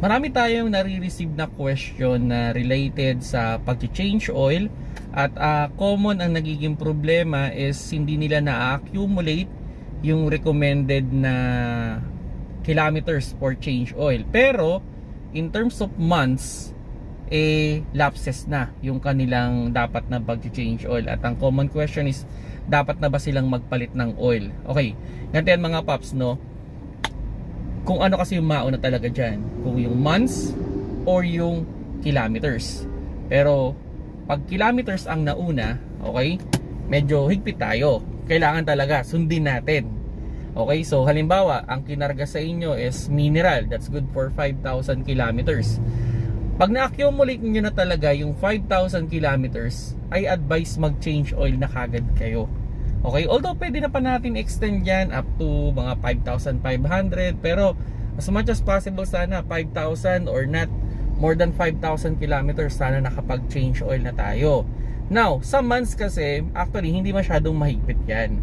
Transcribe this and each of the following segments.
marami tayong nare-receive na question na related sa pag-change oil at ah, common ang nagiging problema is hindi nila na-accumulate yung recommended na kilometers for change oil. Pero in terms of months, eh lapses na yung kanilang dapat na pag-change oil. At ang common question is, dapat na ba silang magpalit ng oil? Okay, ganito yan mga paps, no? Kung ano kasi yung mauna talaga dyan. Kung yung months or yung kilometers. Pero, pag kilometers ang nauna, okay, medyo higpit tayo. Kailangan talaga, sundin natin. Okay, so halimbawa, ang kinarga sa inyo is mineral. That's good for 5,000 kilometers. Pag na-accumulate niyo na talaga yung 5,000 kilometers, I advise mag-change oil na kagad kayo. Okay, although pwede na pa natin extend yan up to mga 5,500 pero as much as possible sana 5,000 or not more than 5,000 kilometers sana nakapag-change oil na tayo. Now, some months kasi actually hindi masyadong mahigpit yan.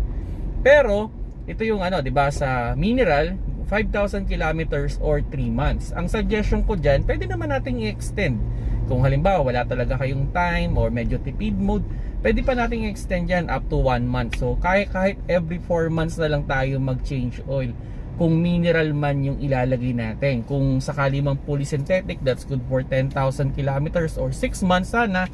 Pero ito yung ano, 'di ba sa mineral 5,000 kilometers or 3 months. Ang suggestion ko diyan, pwede naman nating i-extend. Kung halimbawa wala talaga kayong time or medyo tipid mode, pwede pa nating i-extend yan up to 1 month. So kahit kahit every 4 months na lang tayo mag-change oil. Kung mineral man yung ilalagay natin. Kung sakali mang polysynthetic, that's good for 10,000 kilometers or 6 months sana.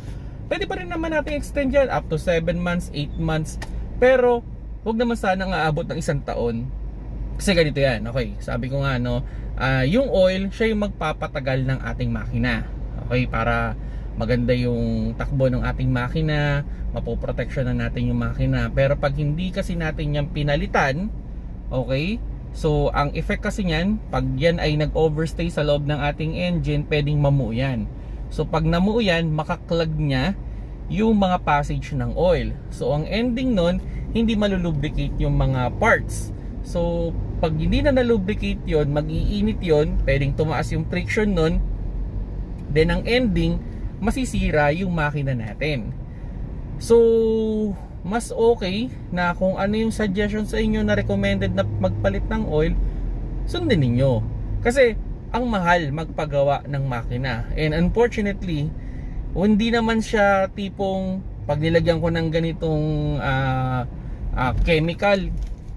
Pwede pa rin naman natin extend yan up to 7 months, 8 months. Pero wag naman sana nga abot ng isang taon. Kasi ganito yan, okay. Sabi ko nga no, ah, yung oil siya yung magpapatagal ng ating makina. Okay, para maganda yung takbo ng ating makina, mapoproteksyon na natin yung makina. Pero pag hindi kasi natin yan pinalitan, okay? So, ang effect kasi niyan, pag yan ay nag-overstay sa loob ng ating engine, pwedeng mamuo yan. So, pag namuo yan, makaklag niya yung mga passage ng oil. So, ang ending nun, hindi malulubricate yung mga parts. So, pag hindi na nalubricate yon mag-iinit yon pwedeng tumaas yung friction nun, then ang ending, masisira yung makina natin. So, mas okay na kung ano yung suggestion sa inyo na recommended na magpalit ng oil, sundin ninyo. Kasi, ang mahal magpagawa ng makina. And unfortunately, hindi naman siya tipong pag nilagyan ko ng ganitong ah, ah, chemical,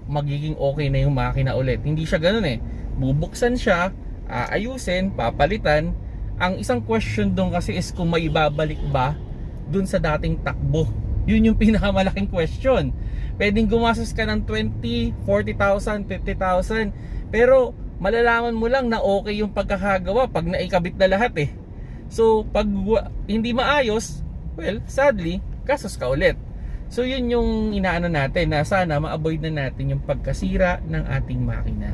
magiging okay na yung makina ulit. Hindi siya ganun eh. Bubuksan siya, aayusin, papalitan. Ang isang question doon kasi is kung may babalik ba dun sa dating takbo. Yun yung pinakamalaking question. Pwedeng gumastos ka ng 20, 40,000, 50,000. Pero malalaman mo lang na okay yung pagkakagawa pag naikabit na lahat eh. So pag hindi maayos, well, sadly, gastos ka ulit. So yun yung inaano natin na sana ma-avoid na natin yung pagkasira ng ating makina.